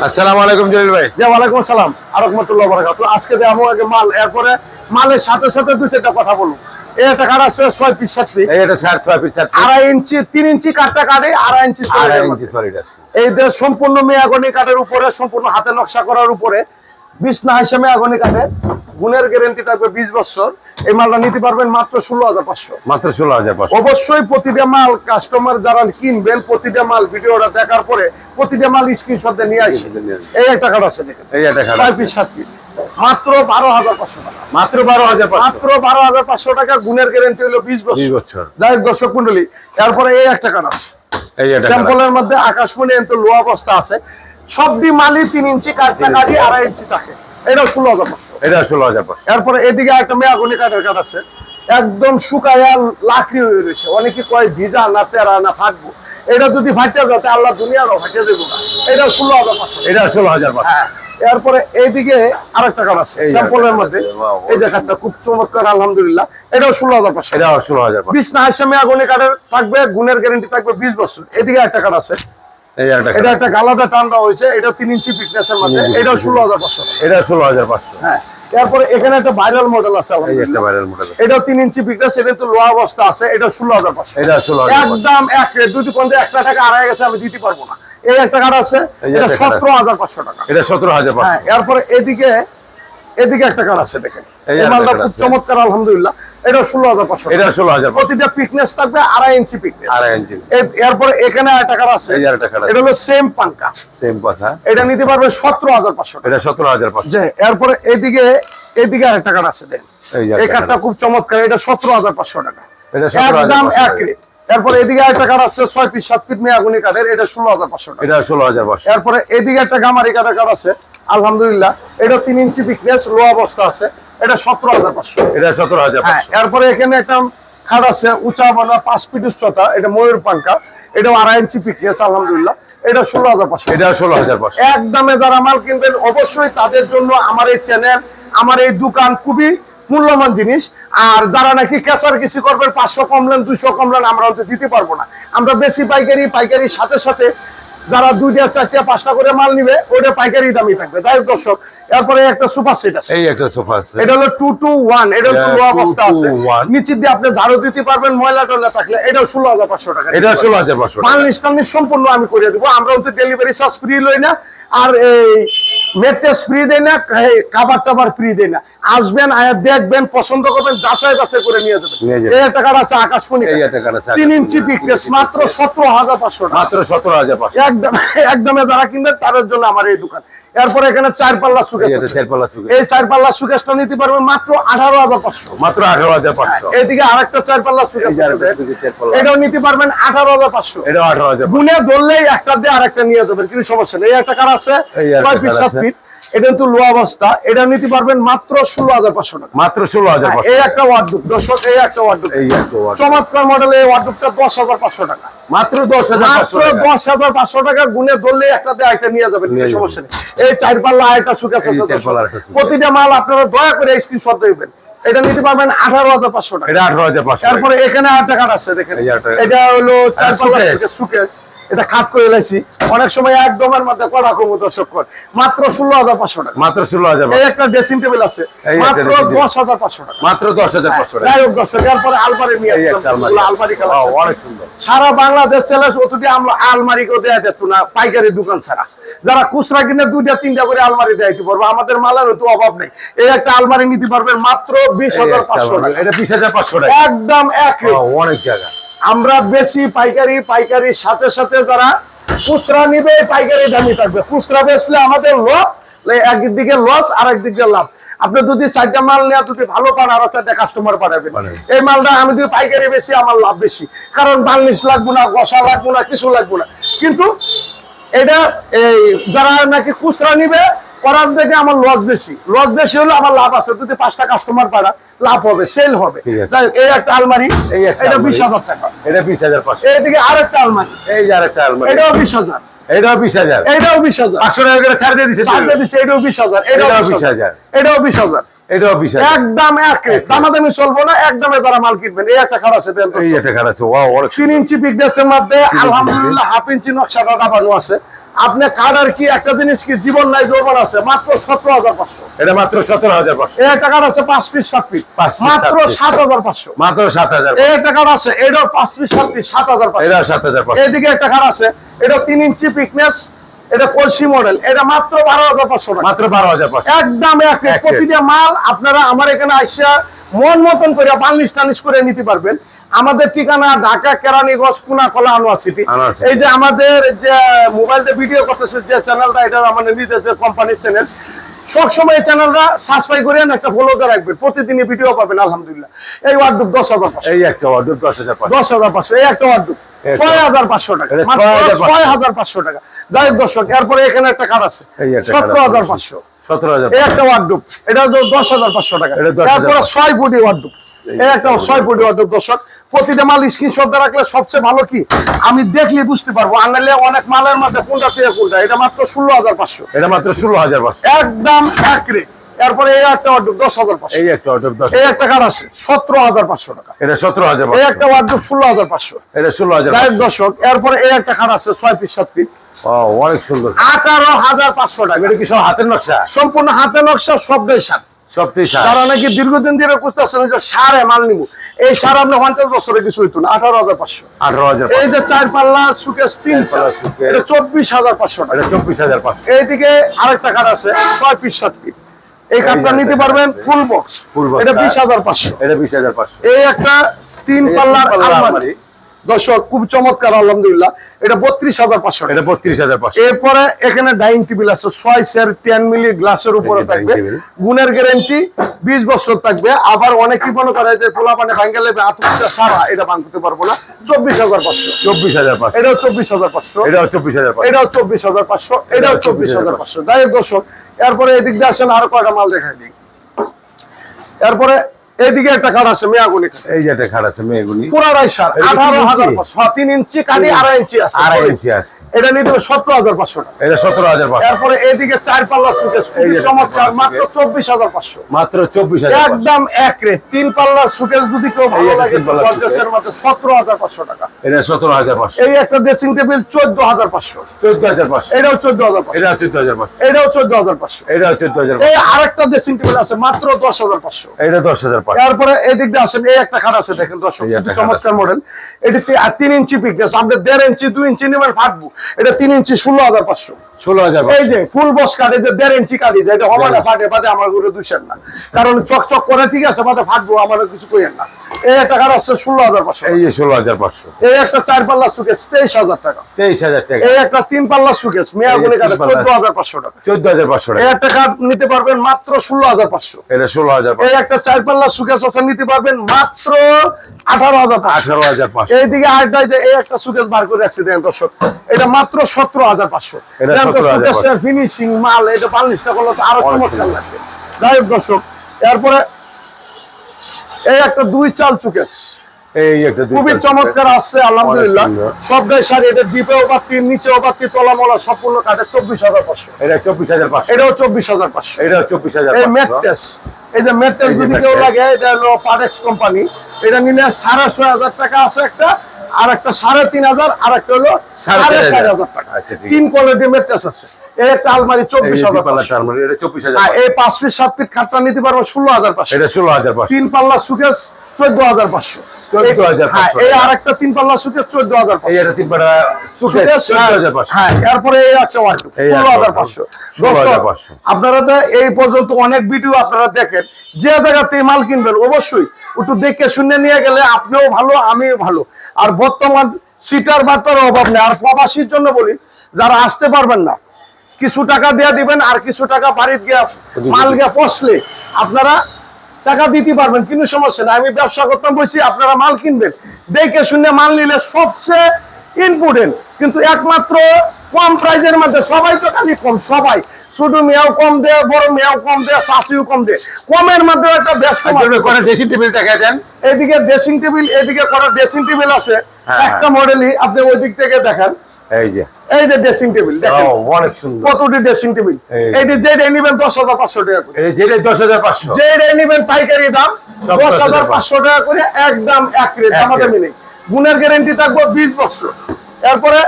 আসসালামু আলাইকুম জলিল ভাই। জি ওয়ালাইকুম আসসালাম। বরাকাত আজকে আগে মাল এরপরে মালের সাথে সাথে দুই চারটা কথা বলুন এই একটা কাঠ আছে ছয় পিস সাত পিস এটা ষাট ছয় পিস আড়াই ইঞ্চি তিন ইঞ্চি কাটটা কাটে আড়াই ইঞ্চি আড়াই ইঞ্চি সলিড আছে। এই যে সম্পূর্ণ মেয়াগনি কাঠের উপরে সম্পূর্ণ হাতে নকশা করার উপরে বিছনা হিসেবে কাঠের গুণের গ্যারেন্টি থাকবে বিশ বছর। এই মালটা নিতে পারবেন মাত্র ষোলো হাজার পাঁচশো। মাত্র ষোলো হাজার পাঁচশো। অবশ্যই প্রতিটা মাল কাস্টমার যারা কিনবেন প্রতিটা মাল ভিডিওটা দেখার পরে প্রতিটা মাল স্ক্রিনশট নিয়ে এই একটা কাঠ আছে দেখেন। এই একটা ছয় পিস সাত পিস মাত্র বারো হাজার পাঁচশো টাকা। মাত্র বারো হাজার মাত্র বারো হাজার পাঁচশো টাকা গুণের গ্যারেন্টি হলো বিশ বছর। বছর। যাই দর্শক কুণ্ডলী তারপরে এই একটা কাঠ আছে। স্যাম্পলের মধ্যে আকাশমণি এত লো অবস্থা আছে। সবটি মালই তিন ইঞ্চি কাঠটা কাঠি আড়াই ইঞ্চি থাকে। এটা ষোলো হাজার পাঁচশো। এটা ষোলো হাজার পাঁচশো। এরপরে এদিকে একটা মেয়াগুনি কাঠের কাঠ আছে। একদম শুকায়া লাকড়ি হয়ে রয়েছে। অনেকে কয় ভিজা না তেরা না ফাটবো এটা যদি ফাটিয়া যাতে আল্লাহ দুনিয়ারও ফাটিয়ে দেবো না। এটা ষোলো হাজার পাঁচশো। এটা ষোলো হাজার পাঁচশো। হ্যাঁ। এরপরে এইদিকে আরেকটা কাঠ আছে। স্যাম্পলের একটা মধ্যে। এই খুব চমৎকার আলহামদুলিল্লাহ। এটাও ষোলো হাজার পাঁচশো। এটা ষোলো হাজার বিশ না হিসেবে আগুনে কাঠের থাকবে গুণের গ্যারেন্টি থাকবে বিশ বছর। এদিকে একটা কাঠ আছে। এটা একটা গালাদা টান্ডা হয়েছে এটা তিন ইঞ্চি ফিটনেসের মধ্যে তিন ইঞ্চি এটাও fitness। ষোলো হাজার পাঁচশো এটা ষোলো হাজার পাঁচশো। হ্যাঁ তারপরে এখানে একটা ভাইরাল মডেল আছে এই একটা আলহামদুলিল্লাহ। ভাইরাল মডেল এটাও তিন ইঞ্চি ফিটনেস এটা তো লো অবস্থা আছে এটা ষোলো হাজার পাঁচশো। এটা ষোলো একদম এক দুটি পর্যন্ত একটা টাকা আড়াই গেছে আমি দিতে পারব না। এই একটা কার্ড আছে এটা সতেরো হাজার পাঁচশো টাকা। এটা সতেরো হাজার হ্যাঁ পাঁচশো এরপরে এদিকে এদিকে একটা কার্ড আছে দেখেন। এই এই মালটা খুব চমৎকার আলহামদুলিল্লাহ। এটা ষোলো হাজার পাঁচশো এটা ষোলো হাজার প্রতিটা পিকনেস থাকবে আড়াই ইঞ্চি পিকনেস আড়াই ইঞ্চি। এরপরে এখানে একটা কার্ড আছে। একটা। এটা হলো সেম পাঙ্কা। সেম কথা এটা নিতে পারবে সতেরো হাজার পাঁচশো এটা সতেরো হাজার পাঁচশো। এরপরে এদিকে এদিকে আরেকটা কার্ড আছে দেন। এই খুব চমৎকার এটা সতেরো হাজার পাঁচশো টাকা। একদম এক রেট এরপরে এদিকে আরেকটা কার্ড আছে ছয় পিস সাত পিস মেয়াগুনি কার্ডের এটা ষোলো হাজার পাঁচশো টাকা। এটা ষোলো হাজার পাঁচশো। এরপরে এদিকে একটা গামারি কার্ডের কার্ড আছে। আলহামদুলিল্লাহ এটা তিন ইঞ্চি ফিটনেস লো অবস্থা আছে। এটা সতেরো হাজার পাঁচশো। এটা সতেরো হাজার হ্যাঁ এরপরে এখানে একটা খাট আছে উঁচা বানা পাঁচ ফিট উচ্চতা এটা ময়ূর পাঙ্কা এটা আড়াই ইঞ্চি ফিটনেস আলহামদুলিল্লাহ। এটা ষোলো হাজার পাঁচশো। এটা ষোলো হাজার পাঁচশো। একদমে যারা মাল কিনবেন অবশ্যই তাদের জন্য আমার এই চ্যানেল আমার এই দোকান খুবই মূল্যবান জিনিস। আর যারা নাকি কেঁচার কিছু করবেন পাঁচশো কমলেন দুইশো কমলেন আমরা হয়তো দিতে পারব না। আমরা বেশি পাইকারি পাইকারির সাথে সাথে যারা দুইটা চারটা পাঁচটা করে মাল নিবে ওটা পাইকারি দামই থাকবে। যাই হোক দর্শক এরপরে একটা সুপার সেট আছে। এই একটা সুপার সেট। এটা হলো টু টু ওয়ান এটা হলো লোয়া অবস্থা আছে। নিচে দিয়ে আপনি ঝাড়ু দিতে পারবেন ময়লা টয়লা থাকলে। হাজার পাঁচশো টাকা এটা ষোলো হাজার পাঁচশো টাকা। মাল নি সম্পূর্ণ আমি করে দেব। আমরা তো ডেলিভারি চার্জ ফ্রি লই না। আর এই মেট্রেস ফ্রি দেয় না খাবার টাবার ফ্রি দেয় না। আসবেন আয়া দেখবেন পছন্দ করবেন যাচাই বাছাই করে নিয়ে যাবেন। এই টাকার আছে আকাশমণি তিন ইঞ্চি পিকনেস মাত্র সতেরো হাজার পাঁচশো টাকা। মাত্র সতেরো হাজার পাঁচশো। একদম একদমে যারা কিনবেন তাদের জন্য আমার এই দোকান। এরপর এখানে চার পাল্লা সুকেশ এই পাল্লা সুকেশ। এই চার পাল্লা সুকেশটা নিতে পারবে মাত্র আঠারো হাজার পাঁচশো। মাত্র আঠারো হাজার পাঁচশো। এদিকে আরেকটা চার পাল্লা সুকেশ চার। এটাও নিতে পারবেন আঠারো হাজার পাঁচশো। এটাও আঠারো হাজার। গুনে ধরলেই একটা দিয়ে আরেকটা নিয়ে যাবেন কিন্তু সমস্যা নেই। একটা কার আছে? ছয় ফিট সাত ফিট এটা কিন্তু লো অবস্থা। এটা নিতে পারবেন মাত্র ষোলো হাজার পাঁচশো টাকা। মাত্র ষোলো হাজার হ্যাঁ, এই একটা ওয়ার্ডুপ দর্শক এই একটা ওয়ার্ডুপ এই একটা চমৎকার মডেল এই ওয়ার্ডুপটা দশ হাজার পাঁচশো টাকা। মাত্র দশ হাজার মাত্র দশ হাজার পাঁচশো টাকা গুনে ধরলে একটা দিয়ে একটা নিয়ে যাবেন। সমস্যা নেই। এই চার পাল্লা। প্রতিটা মাল আপনারা দয়া করে স্ক্রিনশট দেবেন। এটা নিতে পারবেন আঠারো হাজার পাঁচশো টাকা। এটা আঠারো হাজার পাঁচশো তারপরে এখানে আর টাকা আছে দেখেন। এটা হলো চার পাল্লা suitcase। এটা খাট করে এলাইছি অনেক সময় একদমের মধ্যে কড়া কমু দর্শক কর মাত্র ষোলো হাজার পাঁচশো টাকা। মাত্র ষোলো হাজার এই একটা ড্রেসিং টেবিল আছে। মাত্র দশ হাজার পাঁচশো টাকা। মাত্র দশ হাজার পাঁচশো টাকা। যাই হোক দর্শক এরপরে আলমারি নিয়ে আলমারি। অনেক সুন্দর। সারা বাংলাদেশ ছেলে অতটি আমরা আলমারি কেউ দেয়া যেত না পাইকারি দোকান ছাড়া। যারা খুচরা কিনে দুইটা তিনটা করে আলমারি দেয়াইতে পারব আমাদের মালের তো অভাব নেই। এই একটা আলমারি নিতে পারবেন মাত্র বিশ হাজার পাঁচশো টাকা। এটা বিশ হাজার পাঁচশো টাকা। একদম এক। অনেক জায়গা। আমরা বেশি পাইকারি পাইকারির সাথে সাথে যারা খুচরা নিবে পাইকারি দামি থাকবে। খুচরা বেচলে আমাদের লস একদিকে লস আর একদিকে লাভ। আপনি যদি চারটা মাল নেওয়া যদি ভালো পান আরও চারটা কাস্টমার পাঠাবেন। এই মালটা আমি যদি পাইকারি বেশি আমার লাভ বেশি। কারণ বার্নিশ লাগবো না গসা লাগবো না কিছু লাগবো না। কিন্তু এটা এই যারা নাকি খুচরা নিবে করার দেখে আমার লস বেশি। লস বেশি হলে আমার লাভ আছে। যদি পাঁচটা কাস্টমার পাড়া লাভ হবে সেল হবে। যাই এই একটা আলমারি এটা। বিশ হাজার টাকা। এটা বিশ হাজার পাঁচশো। এইদিকে আরেকটা আলমারি। এই যে আরেকটা আলমারি। এটাও বিশ হাজার। এটাও বিশ হাজার। এটাও বিশ হাজার। পাঁচশো টাকা করে ছাড় দিয়ে দিচ্ছে চারটে দিচ্ছে এটাও বিশ হাজার। এটাও এটাও বিশ হাজার। এটাও বিশ হাজার। এটাও বিশ হাজার। একদম এক রেট। দামাদামি চলবো না একদমে তারা মাল কিনবেন। এই একটা খারাপ আছে এই একটা খারাপ আছে। ওয়াও তিন ইঞ্চি বিগনেসের মধ্যে আলহামদুলিল্লাহ হাফ ইঞ্চি নকশা দাবানো আছে। আপনি কার্ডের কি একটা জিনিস কি জীবন নাই যৌবন আছে? মাত্র সতেরো হাজার পাঁচশো। এটা মাত্র সতেরো হাজার পাঁচশো। একটা কার্ড আছে পাঁচ পিস সাত পিস মাত্র সাত হাজার পাঁচশো। মাত্র সাত হাজার একটা কার্ড আছে এটাও পাঁচ পিস সাত পিস সাত হাজার পাঁচশো। এটা সাত হাজার এইদিকে একটা কার্ড আছে এটা তিন ইঞ্চি পিকনেস এটা কলসি মডেল এটা মাত্র বারো হাজার পাঁচশো মাত্র বারো হাজার পাঁচশো। একদম এক। প্রতিটা মাল আপনারা আমার এখানে আসা মন মতন করে বার্নিশ টানিশ করে নিতে পারবেন। আমাদের ঠিকানা ঢাকা কেরানীগঞ্জ কুনা কলা আনোয়ার সিটি এই যে আমাদের যে মোবাইলে ভিডিও করতেছে যে চ্যানেলটা এটা আমাদের নিজের যে কোম্পানির চ্যানেল সবসময় এই চ্যানেলটা সাবস্ক্রাইব করেন একটা ফলো দিয়ে রাখবেন। প্রতিদিনই ভিডিও পাবেন আলহামদুলিল্লাহ। এই ওয়ার্ডুপ দশ হাজার এই একটা অর্ডার দশ হাজার দশ হাজার পাঁচশো। এই একটা ওয়ার্ডুপ ছয় হাজার পাঁচশো টাকা। 6,500 ছয় হাজার পাঁচশো। টাকা। যাই দর্শক এরপরে এখানে একটা কার্ড আছে। সতেরো হাজার পাঁচশো। সতেরো হাজার এই একটা ওয়ার্ডুপ এটা দশ হাজার পাঁচশো টাকা। এটা 10,500 তারপরে ছয় ফুটি ওয়ার্ডুপ এই একটা ছয় ফুটি ওয়ার্ডুপ দর্শক। প্রতিটা মাল স্ক্রিনশট রাখলে সবচেয়ে ভালো কি? আমি দেখলে বুঝতে পারব। আনলে অনেক মালের মধ্যে কোনটা থেকে কোনটা? এটা মাত্র ষোলো হাজার পাঁচশো। এটা মাত্র ষোলো হাজার পাঁচশো। একদম এক রেট এরপরে এই একটা দশ হাজার পাঁচশো। এই একটা অর্ডার দশ এই একটা কার্ড আছে? সতেরো হাজার পাঁচশো টাকা। এটা সতেরো হাজার এই একটা ষোলো হাজার পাঁচশো। এটা ষোলো হাজার হোক এরপরে এই একটা আছে? ছয় পিস সাত পিস ও, অনেক সুন্দর। আঠারো হাজার পাঁচশো টাকা। এটা কি সব হাতের নকশা? সম্পূর্ণ হাতে নকশা শব্দের সার। যারা নাকি দীর্ঘদিন ধরে খুঁজতেছেন যে সারে মাল নিব। এই সার আপনি পঞ্চাশ বছরে কিছু হইতো না আঠারো হাজার পাঁচশো। আঠারো হাজার এই যে চার পাল্লা সুকেশ তিন। এটা চব্বিশ হাজার পাঁচশো টাকা। চব্বিশ হাজার পাঁচশো। এইদিকে আরেকটা কার্ড আছে ছয় পিস সাত পিস। এই কার্ডটা নিতে পারবেন ফুল বক্স। Full box এটা বিশ হাজার পাঁচশো। এটা বিশ হাজার পাঁচশো। এই একটা তিন পাল্লার আলমারি। দর্শক খুব চমৎকার আলহামদুলিল্লাহ। এটা বত্রিশ হাজার পাঁচশো এটা বত্রিশ হাজার পাঁচশো। এরপরে এখানে ডাইনিং টেবিল আছে ছয় সের টেন মিলি গ্লাসের উপরে থাকবে। গুণের গ্যারেন্টি বিশ বছর থাকবে। আবার অনেকেই মনে করে যে পোলা পানে ভাঙ্গা লেবে আতুটা সারা এটা করতে পারব না। চব্বিশ হাজার পাঁচশো। চব্বিশ হাজার পাঁচশো। এটাও চব্বিশ হাজার পাঁচশো। এটাও চব্বিশ হাজার পাঁচশো। এটাও চব্বিশ হাজার পাঁচশো। এটাও চব্বিশ হাজার পাঁচশো। যাই হোক দর্শক এরপরে এদিক দিয়ে আসেন আরও কয়টা মাল দেখাই দিই। এরপরে এইদিকে একটা কার্ড আছে মেয়াগুনি এই যে একটা খাট আছে মেয়েগুলি পুরাড়াই সার আঠারো হাজার পাঁচশো হ্যাঁ, তিন ইঞ্চি কানি আড়াই ইঞ্চি আছে আড়াই ইঞ্চি আছে এটা নিতে হবে সতেরো হাজার পাঁচশো টাকা এটা সতেরো হাজার পাঁচশো এরপরে এইদিকে চার পাল্লা সুকেশ চমৎকার মাত্র চব্বিশ হাজার পাঁচশো মাত্র চব্বিশ হাজার একদম এক রেট তিন পাল্লা সুকেশ যদি কেউ ভালো লাগে সতেরো হাজার পাঁচশো টাকা এটা সতেরো হাজার পাঁচশো এই একটা ড্রেসিং টেবিল চোদ্দ হাজার পাঁচশো চোদ্দ হাজার পাঁচশো এটাও চোদ্দ হাজার পাঁচশো এটা চোদ্দ হাজার পাঁচশো এটাও চোদ্দ হাজার পাঁচশো এটাও চোদ্দ হাজার এই আরেকটা ড্রেসিং টেবিল আছে মাত্র দশ হাজার পাঁচশো এটা দশ হাজার পাঁচশো এরপরে এই দিক দিয়ে আসেন এই একটা খাট আছে দেখেন দর্শক চমৎকার মডেল এটি তিন ইঞ্চি পিকনেস আপনি দেড় ইঞ্চি দুই ইঞ্চি নেবেন ফাটবো। এটা তিন ইঞ্চি ষোলো হাজার পাঁচশো। ষোলো হাজার এই যে ফুল বস কাটে যে দেড় ইঞ্চি কাটি যায় এটা হবে না ফাটে ফাটে আমার ঘুরে দুশেন না। কারণ চকচক করে ঠিক আছে মাথা ফাটবো আমার কিছু কইয়েন না। এই একটা কাঠ আছে ষোলো হাজার পাঁচশো এই ষোলো হাজার পাঁচশো। এই একটা চার পাল্লা সুকেস তেইশ হাজার টাকা। তেইশ হাজার টাকা। এই একটা তিন পাল্লা সুকেস মেয়া গুলি কাটে তিন পাল্লা। চোদ্দ হাজার পাঁচশো টাকা। চোদ্দ হাজার পাঁচশো এই একটা কাঠ নিতে পারবেন মাত্র ষোলো হাজার পাঁচশো। এটা ষোলো হাজার এই একটা চার পাল্লা সুকেস আছে নিতে পারবেন মাত্র আঠারো হাজার আঠারো হাজার পাঁচশো। এইদিকে আরেকটা যে এই একটা সুকেস বার করে রাখছি দেখেন দর্শক এটা মাত্র সতেরো হাজার পাঁচশো। ফিনিশিং মাল এটা পালিশটা করলে তো আরও চমৎকার লাগবে। যাই হোক দর্শক এরপরে এই একটা দুই চাল এই একটা খুবই চমৎকার আছে আলহামদুলিল্লাহ। সুন্দর। সবটাই শাড়ি এটা পাত্তি তলা মলা সম্পূর্ণ চব্বিশ হাজার পাঁচশো। এটা চব্বিশ হাজার পাঁচশো। এটাও চব্বিশ হাজার পাঁচশো। এটা চব্বিশ হাজার এই ম্যাট্রেস। এই যে ম্যাট্রেস যদি কেউ লাগে এটা হলো পারেক্স কোম্পানি। এটা নিলে সাড়ে ছয় হাজার টাকা আছে একটা আর একটা সাড়ে তিন হাজার আর একটা হলো সাড়ে চার হাজার। টাকা। আচ্ছা, তিন কোয়ালিটি ম্যাট্রেস আছে। একটা আলমারি এই চব্বিশ হাজার পাল্লা পাঁচশো। চার এটা চব্বিশ হাজার এই পাঁচ ফিট সাত ফিট খাটটা নিতে পারব ষোলো হাজার পাঁচশো। এটা ষোলো হাজার পাঁচশো। তিন পাল্লা সুকেস চোদ্দ হাজার পাঁচশো। 14,500 এই টাকা। আর একটা তিন পাল্লা সুকেস চোদ্দ হাজার এই একটা তিন পাড়া সুকেস সুকেস, চোদ্দ হাজার পাঁচশো। এরপরে এই একটা ওয়ার্ডরোব এই ষোলো একটা হাজার wardrobe, পাঁচশো। 16,500 আপনারা এই পর্যন্ত অনেক ভিডিও আপনারা দেখেন। যে জায়গাতে মাল কিনবেন অবশ্যই একটু দেখে শুনে নিয়ে গেলে আপনিও ভালো আমিও ভালো। আর বর্তমান সিটার বাটার অভাব নেই। আর প্রবাসীর জন্য বলি যারা আসতে পারবেন না কিছু টাকা দিয়ে দিবেন আর কিছু টাকা বাড়িতে গিয়ে মাল গিয়ে পচলে আপনারা টাকা দিতে পারবেন কিন্তু সমস্যা নাই। আমি ব্যবসা করতাম বলছি আপনারা মাল কিনবেন। দেখে শুনে মাল নিলে সবচেয়ে ইম্পর্টেন্ট কিন্তু একমাত্র কম প্রাইজের মধ্যে সবাই তো খালি কম সবাই। ছোট মেয়াও কম দেয় বড় মেয়াও কম দেয় শাশিও কম দেয়। কমের মধ্যে একটা ব্যস্ত করে ড্রেসিং টেবিল দেখা দেন। এদিকে ড্রেসিং টেবিল এদিকে করা ড্রেসিং টেবিল আছে। হ্যাঁ, একটা মডেলই আপনি ওই দিক থেকে দেখেন। এই যে। এই যে ড্রেসিং টেবিল দেখেন অনেক সুন্দর। কতটি ড্রেসিং টেবিল এই যে। এইটি যেটা নিবেন দশ হাজার পাঁচশো টাকা করে। যেটা দশ হাজার পাঁচশো। যেটা নিবেন পাইকারি দাম দশ হাজার পাঁচশো টাকা করে একদম এক রেট আমাদের মিলে। গুণের গ্যারেন্টি থাকব বিশ বছর। এরপরে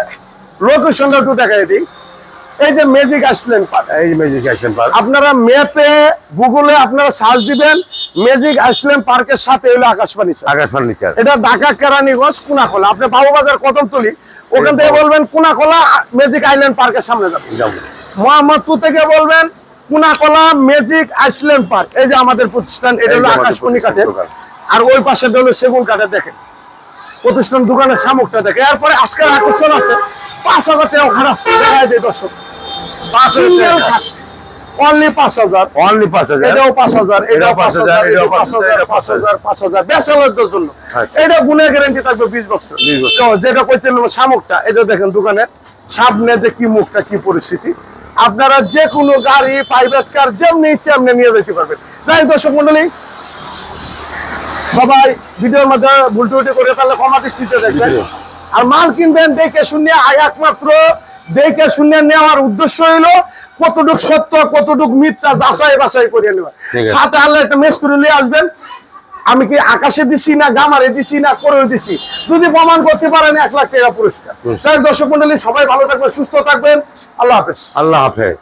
লোকেশনটা একটু দেখাই দিই। এই যে ম্যাজিক আসলেন পার্ক এই ম্যাজিক অ্যাকশন পার্ক আপনারা ম্যাপে গুগলে আপনারা সার্চ দিবেন ম্যাজিক আইসল্যান্ড পার্কের সাথে হলো আকাশবাণী। আকাশ ফার্নিচার এটা ঢাকা কেরানীগঞ্জ কুনাখোলা আপনি বাবুবাজার কদমতলি ওখান থেকে বলবেন কুনাকলা ম্যাজিক আইল্যান্ড পার্কের সামনে যাবেন। মোহাম্মদপুর থেকে বলবেন কুনাকলা ম্যাজিক আইসল্যান্ড পার্ক এই যে আমাদের প্রতিষ্ঠান এটা হলো আকাশমণি কাঠের। আর ওই পাশে হলো সেগুন কাঠের দেখেন। প্রতিষ্ঠান দোকানের শামুকটা দেখে এরপরে আজকের আকর্ষণ আছে পাঁচ হাজার টাকা ওখানে আছে। দর্শক। পাঁচ হাজার টাকা। অনলি পাঁচ হাজার। অনলি পাঁচ হাজার। এটাও পাঁচ হাজার এটাও পাঁচ হাজার এটাও পাঁচ হাজার পাঁচ হাজার পাঁচ হাজার। জন্য। আচ্ছা। এটা গ্যারেন্টি থাকবে বিশ বছর 20 বছর। তো যেটা শামুকটা এটা দেখেন সামনে যে কি মুখটা কি পরিস্থিতি। আপনারা যে কোনো গাড়ি প্রাইভেট কার যেমনি ইচ্ছে এমনি নিয়ে যেতে পারবেন। তাই দর্শক মন্ডলী সবাই ভিডিওর মধ্যে ভুল টুটি করে তাহলে ক্ষমা দৃষ্টিতে দেখবেন। আর মাল কিনবেন দেখে শুনে একমাত্র দেখে শুনে নেওয়ার উদ্দেশ্য হইল কতটুক সত্য কতটুক মিথ্যা যাচাই বাছাই করে নেওয়া। সাথে আল্লাহ একটা মেস্তুরি নিয়ে আসবেন। আমি কি আকাশে দিছি না গামারে দিছি না করে দিছি? যদি প্রমাণ করতে পারেন এক লাখ টাকা পুরস্কার। দর্শক মন্ডলী সবাই ভালো থাকবেন সুস্থ থাকবেন। আল্লাহ হাফেজ। আল্লাহ হাফেজ।